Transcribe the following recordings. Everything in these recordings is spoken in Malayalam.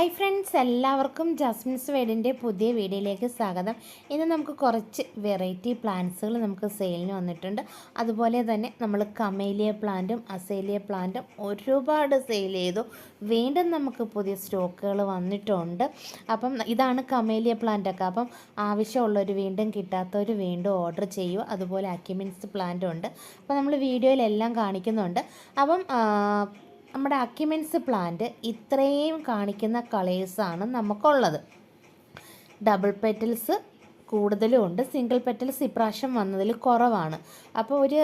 ഹായ് ഫ്രണ്ട്സ് എല്ലാവർക്കും ജസ്മിൻസ് വേഡിന്റെ പുതിയ വീഡിയോയിലേക്ക് സ്വാഗതം. ഇന്ന് നമുക്ക് കുറച്ച് വെറൈറ്റി പ്ലാന്റ്സുകൾ നമുക്ക് സെയിലിന് വന്നിട്ടുണ്ട്. അതുപോലെ തന്നെ നമ്മൾ കമേലിയ പ്ലാന്റും അസേലിയ പ്ലാന്റും ഒരുപാട് സെയിൽ ചെയ്തു. വീണ്ടും നമുക്ക് പുതിയ സ്റ്റോക്കുകൾ വന്നിട്ടുണ്ട്. അപ്പം ഇതാണ് കമേലിയ പ്ലാന്റൊക്കെ അപ്പം ആവശ്യമുള്ളവർ വീണ്ടും കിട്ടാത്തവർ വീണ്ടും ഓർഡർ ചെയ്യുക. അതുപോലെ അക്യുമിൻസ് പ്ലാന്റും ഉണ്ട്. അപ്പോൾ നമ്മൾ വീഡിയോയിലെല്ലാം കാണിക്കുന്നുണ്ട്. അപ്പം നമ്മുടെ അക്യുമെൻസ് പ്ലാന്റ് ഇത്രയും കാണിക്കുന്ന കളേഴ്സാണ് നമുക്കുള്ളത്. ഡബിൾ പെറ്റൽസ് കൂടുതലും ഉണ്ട്. സിംഗിൾ പെറ്റൽസ് ഇപ്രാവശ്യം വന്നതിൽ കുറവാണ്. അപ്പോൾ ഒരു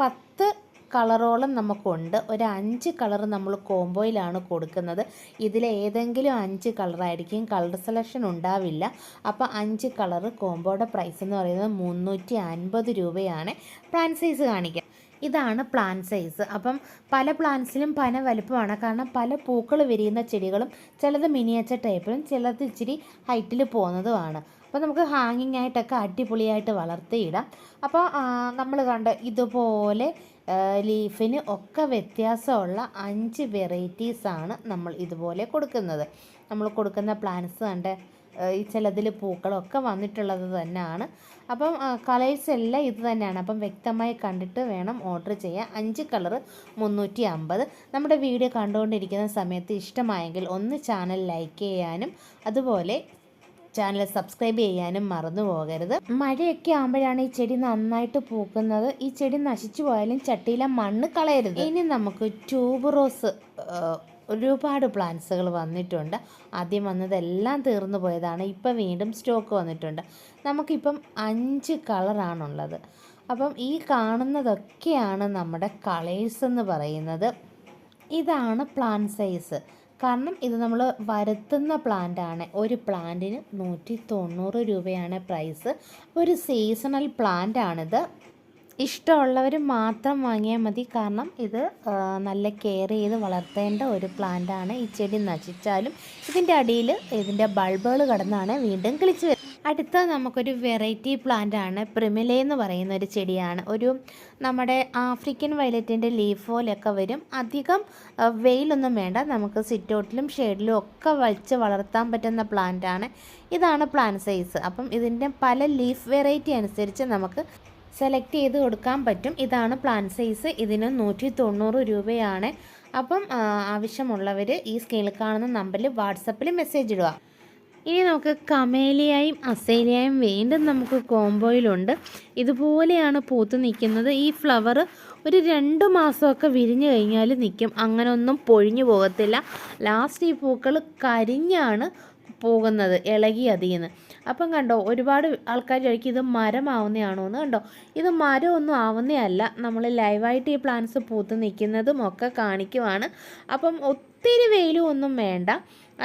പത്ത് കളറോളം നമുക്കുണ്ട്. ഒരു അഞ്ച് കളർ നമ്മൾ കോംബോയിലാണ് കൊടുക്കുന്നത്. ഇതിൽ ഏതെങ്കിലും അഞ്ച് കളറായിരിക്കും. കളർ സെലക്ഷൻ ഉണ്ടാവില്ല. അപ്പോൾ അഞ്ച് കളർ കോംബോയുടെ പ്രൈസ് എന്ന് പറയുന്നത് മുന്നൂറ്റി അൻപത് രൂപയാണ്. പ്ലാൻ സൈസ് കാണിക്കുക ഇതാണ് പ്ലാൻ സൈസ് അപ്പം പല പ്ലാന്റ്സിലും പല വലുപ്പമാണ്. കാരണം പല പൂക്കൾ വിരിയുന്ന ചെടികളും ചിലത് മിനിയേച്ചർ ടൈപ്പിലും ചിലത് ഇച്ചിരി ഹൈറ്റിൽ പോകുന്നതുമാണ്. അപ്പോൾ നമുക്ക് ഹാങ്ങിങ് ആയിട്ടൊക്കെ അടിപൊളിയായിട്ട് വളർത്തിയിടാം. അപ്പോൾ നമ്മൾ കണ്ട ഇതുപോലെ ലീഫിന് ഒക്കെ വ്യത്യാസമുള്ള അഞ്ച് വെറൈറ്റീസാണ് നമ്മൾ ഇതുപോലെ കൊടുക്കുന്നത്. നമ്മൾ കൊടുക്കുന്ന പ്ലാന്റ്സ് കണ്ട് ഈ ചിലതിൽ പൂക്കളൊക്കെ വന്നിട്ടുള്ളത് തന്നെയാണ്. അപ്പം കളേഴ്സ് എല്ലാം ഇത് തന്നെയാണ്. അപ്പം വ്യക്തമായി കണ്ടിട്ട് വേണം ഓർഡർ ചെയ്യാൻ. അഞ്ച് കളർ മുന്നൂറ്റി അമ്പത് നമ്മുടെ വീഡിയോ കണ്ടുകൊണ്ടിരിക്കുന്ന സമയത്ത് ഇഷ്ടമായെങ്കിൽ ഒന്ന് ചാനൽ ലൈക്ക് ചെയ്യാനും അതുപോലെ ചാനൽ സബ്സ്ക്രൈബ് ചെയ്യാനും മറന്നു പോകരുത്. മഴയൊക്കെ ആകുമ്പോഴാണ് ഈ ചെടി നന്നായിട്ട് പൂക്കുന്നത്. ഈ ചെടി നശിച്ചു പോയാലും ചട്ടിയിലെ മണ്ണ് കളയരുത്. ഇനി നമുക്ക് ട്യൂബ് റോസ് ഒരുപാട് പ്ലാന്റ്സുകൾ വന്നിട്ടുണ്ട്. ആദ്യം വന്നതെല്ലാം തീർന്നു പോയതാണ്. ഇപ്പം വീണ്ടും സ്റ്റോക്ക് വന്നിട്ടുണ്ട്. നമുക്കിപ്പം അഞ്ച് കളറാണുള്ളത് അപ്പം ഈ കാണുന്നതൊക്കെയാണ് നമ്മുടെ കളേഴ്സ് എന്ന് പറയുന്നത്. ഇതാണ് പ്ലാന്റ് സൈസ് കാരണം ഇത് നമ്മൾ വരുത്തുന്ന പ്ലാന്റാണ് ഒരു പ്ലാന്റിന് നൂറ്റി തൊണ്ണൂറ് രൂപയാണ് പ്രൈസ് ഒരു സീസണൽ പ്ലാന്റ് ആണിത്. ഇഷ്ടമുള്ളവർ മാത്രം വാങ്ങിയാൽ മതി. കാരണം ഇത് നല്ല കെയർ ചെയ്ത് വളർത്തേണ്ട ഒരു പ്ലാന്റാണ് ഈ ചെടി നശിച്ചാലും ഇതിന്റെ അടിയിൽ ഇതിന്റെ ബൾബുകൾ കടന്നാണ് വീണ്ടും കിളിച്ച് അടുത്ത നമുക്കൊരു വെറൈറ്റി പ്ലാന്റ് ആണ്. പ്രിമിലെ എന്ന് പറയുന്ന ഒരു ചെടിയാണ്. ഒരു നമ്മുടെ ആഫ്രിക്കൻ വയലറ്റിന്റെ ലീഫ് പോലെയൊക്കെ വരും. അധികം വെയിലൊന്നും വേണ്ട. നമുക്ക് സിറ്റൗട്ടിലും ഷെയ്ഡിലും ഒക്കെ വച്ച് വളർത്താൻ പറ്റുന്ന പ്ലാന്റ് ആണ്. ഇതാണ് പ്ലാൻ സൈസ് അപ്പം ഇതിന്റെ പല ലീഫ് വെറൈറ്റി അനുസരിച്ച് നമുക്ക് സെലക്ട് ചെയ്ത് കൊടുക്കാൻ പറ്റും. ഇതാണ് പ്ലാൻ സൈസ് ഇതിന് നൂറ്റി തൊണ്ണൂറ് രൂപയാണ്. അപ്പം ആവശ്യമുള്ളവർ ഈ സ്കെയിൽ കാണുന്ന നമ്പറിൽ വാട്സപ്പിൽ മെസ്സേജ് ഇടുക. ഇനി നമുക്ക് കമേലിയായും അസേലിയായും വീണ്ടും നമുക്ക് കോംബോയിലുണ്ട്. ഇതുപോലെയാണ് പൂത്ത് നിൽക്കുന്നത്. ഈ ഫ്ലവർ ഒരു രണ്ട് മാസമൊക്കെ വിരിഞ്ഞു കഴിഞ്ഞാൽ നിൽക്കും. അങ്ങനെയൊന്നും പൊഴിഞ്ഞു പോകത്തില്ല. ലാസ്റ്റ് ഈ പൂക്കൾ കരിഞ്ഞാണ് പോകുന്നത് ഇളകി അതിന്ന് അപ്പം കണ്ടോ ഒരുപാട് ആൾക്കാർ ചോദിക്കും ഇത് മരമാവുന്നതാണോ എന്ന് കണ്ടോ? ഇത് മരമൊന്നും ആവുന്നതല്ല. നമ്മൾ ലൈവായിട്ട് ഈ പ്ലാന്റ്സ് പൂത്ത് നിൽക്കുന്നതും ഒക്കെ കാണിക്കുവാണ്. അപ്പം ഒത്തിരി വെയിലും ഒന്നും വേണ്ട.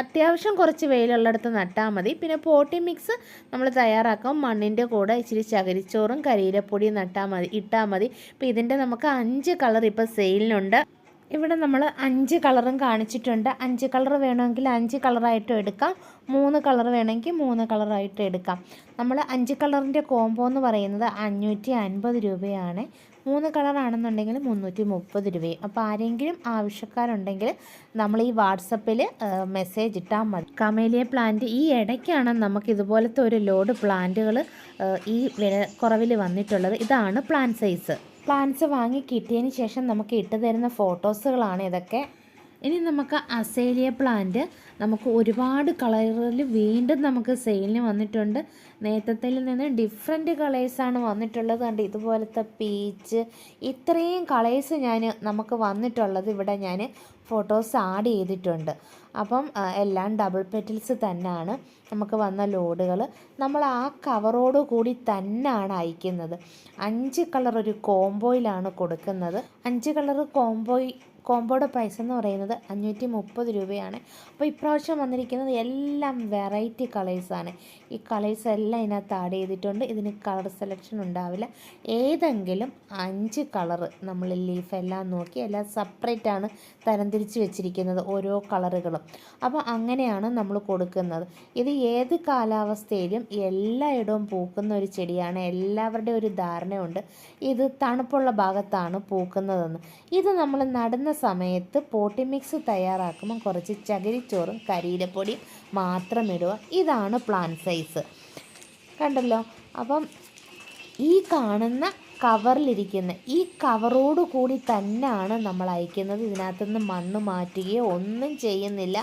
അത്യാവശ്യം കുറച്ച് വെയിലുള്ളിടത്ത് നട്ടാൽ മതി. പിന്നെ പോട്ടി മിക്സ് നമ്മൾ തയ്യാറാക്കാം. മണ്ണിന്റെ കൂടെ ഇച്ചിരി ചകിരിച്ചോറും കരിയിലപ്പൊടിയും നട്ടാൽ മതി ഇട്ടാൽ മതി. ഇപ്പോൾ ഇതിന്റെ നമുക്ക് അഞ്ച് കളർ ഇപ്പോൾ സെയിലിനുണ്ട്. ഇവിടെ നമ്മൾ അഞ്ച് കളറും കാണിച്ചിട്ടുണ്ട്. അഞ്ച് കളർ വേണമെങ്കിൽ അഞ്ച് കളറായിട്ടും എടുക്കാം. മൂന്ന് കളർ വേണമെങ്കിൽ മൂന്ന് കളറായിട്ട് എടുക്കാം. നമ്മൾ അഞ്ച് കളറിന്റെ കോംബോ എന്ന് പറയുന്നത് അഞ്ഞൂറ്റി അൻപത് രൂപയാണ്. മൂന്ന് കളറാണെന്നുണ്ടെങ്കിൽ മുന്നൂറ്റി മുപ്പത് രൂപയും. അപ്പോൾ ആരെങ്കിലും ആവശ്യക്കാരുണ്ടെങ്കിൽ നമ്മൾ ഈ വാട്സപ്പിൽ മെസ്സേജ് ഇട്ടാൽ മതി. കമേലിയ പ്ലാന്റ് ഈ ഇടയ്ക്കാണ് നമുക്ക് ഇതുപോലത്തെ ഒരു ലോഡ് പ്ലാന്റുകൾ ഈ വില കുറവിൽ വന്നിട്ടുള്ളത്. ഇതാണ് പ്ലാന്റ് സൈസ്. പ്ലാന്റ്സ് വാങ്ങി കിട്ടിയതിന് ശേഷം നമുക്ക് ഇട്ട് തരുന്ന ഫോട്ടോസുകളാണ് ഇതൊക്കെ. ഇനി നമുക്ക് അസേലിയ പ്ലാന്റ്. നമുക്ക് ഒരുപാട് കളറിൽ വീണ്ടും നമുക്ക് സെയിലിന് വന്നിട്ടുണ്ട്. നേരത്തെ നിന്ന് ഡിഫറെന്റ് കളേഴ്സാണ് വന്നിട്ടുള്ളത്. കണ്ട് ഇതുപോലത്തെ പീച്ച് ഇത്രയും കളേഴ്സ് ഞാൻ നമുക്ക് വന്നിട്ടുള്ളത് ഇവിടെ ഞാൻ ഫോട്ടോസ് ആഡ് ചെയ്തിട്ടുണ്ട്. അപ്പം എല്ലാം ഡബിൾ പെറ്റൽസ് തന്നെയാണ് നമുക്ക് വന്ന ലോഡുകൾ നമ്മൾ ആ കവറോട് കൂടി തന്നെയാണ് അയക്കുന്നത്. അഞ്ച് കളർ ഒരു കോംബോയിലാണ് കൊടുക്കുന്നത്. അഞ്ച് കളർ കോംബോയ് കോംബോയുടെ പ്രൈസ് എന്ന് പറയുന്നത് അഞ്ഞൂറ്റി മുപ്പത് രൂപയാണ്. അപ്പോൾ ഇപ്രാവശ്യം വന്നിരിക്കുന്നത് എല്ലാം വെറൈറ്റി കളേഴ്സാണ് ഈ കളേഴ്സ് എല്ലാം ഇതിനകത്ത് ആഡ് ചെയ്തിട്ടുണ്ട്. ഇതിന് കളർ സെലക്ഷൻ ഉണ്ടാവില്ല. ഏതെങ്കിലും അഞ്ച് കളറ് നമ്മൾ ലീഫ് എല്ലാം നോക്കി എല്ലാം സെപ്പറേറ്റ് ആണ് തരംതിരിച്ച് വെച്ചിരിക്കുന്നത് ഓരോ കളറുകളും അപ്പോൾ അങ്ങനെയാണ് നമ്മൾ കൊടുക്കുന്നത്. ഇത് ഏത് കാലാവസ്ഥയിലും എല്ലായിടവും പൂക്കുന്ന ഒരു ചെടിയാണ്. എല്ലാവരുടെയും ഒരു ധാരണയുണ്ട്. ഇത് തണുപ്പുള്ള ഭാഗത്താണ് പൂക്കുന്നതെന്ന്. ഇത് നമ്മൾ നടുന്ന സമയത്ത് പോട്ടി മിക്സ് തയ്യാറാക്കുമ്പോൾ കുറച്ച് ചകിരിച്ചോറും കരിയിലപ്പൊടിയും മാത്രം ഇടുക. ഇതാണ് പ്ലാൻ സൈസ് കണ്ടല്ലോ? അപ്പം ഈ കാണുന്ന കവറിലിരിക്കുന്ന ഈ കവറോട് കൂടി തന്നെയാണ് നമ്മൾ അയക്കുന്നത്. ഇതിനകത്തുനിന്ന് മണ്ണ് മാറ്റുകയോ ഒന്നും ചെയ്യുന്നില്ല.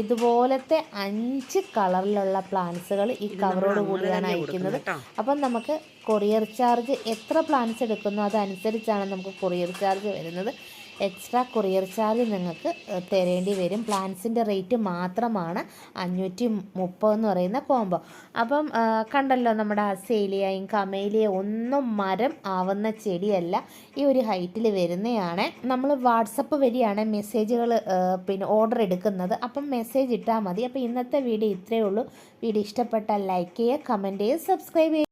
ഇതുപോലത്തെ അഞ്ച് കളറിലുള്ള പ്ലാന്റ്സുകൾ ഈ കവറോട് കൂടിയാണ് അയക്കുന്നത്. അപ്പം നമുക്ക് കൊറിയർ ചാർജ് എത്ര പ്ലാന്റ്സ് എടുക്കുന്നോ അതനുസരിച്ചാണ് നമുക്ക് കൊറിയർ ചാർജ് വരുന്നത്. എക്സ്ട്രാ കൊറിയർ ചാർജ് നിങ്ങൾക്ക് തരേണ്ടി വരും. പ്ലാൻസിന്റെ റേറ്റ് മാത്രമാണ് അഞ്ഞൂറ്റി മുപ്പത് എന്ന് പറയുന്ന കോംബോ. അപ്പം കണ്ടല്ലോ നമ്മുടെ അസേലിയയും കമേലിയയും ഒന്നും മരം ആവുന്ന ചെടിയല്ല ഈ ഒരു ഹൈറ്റിൽ വരുന്നതാണ് നമ്മൾ വാട്സപ്പ് വഴിയാണ് മെസ്സേജുകൾ പിന്നെ ഓർഡർ എടുക്കുന്നത്. അപ്പം മെസ്സേജ് ഇട്ടാൽ മതി. അപ്പോൾ ഇന്നത്തെ വീഡിയോ ഇത്രയേ ഉള്ളൂ. വീഡിയോ ഇഷ്ടപ്പെട്ടാൽ ലൈക്ക് ചെയ്യുക കമന്റ് ചെയ്യുക സബ്സ്ക്രൈബ് ചെയ്യുക.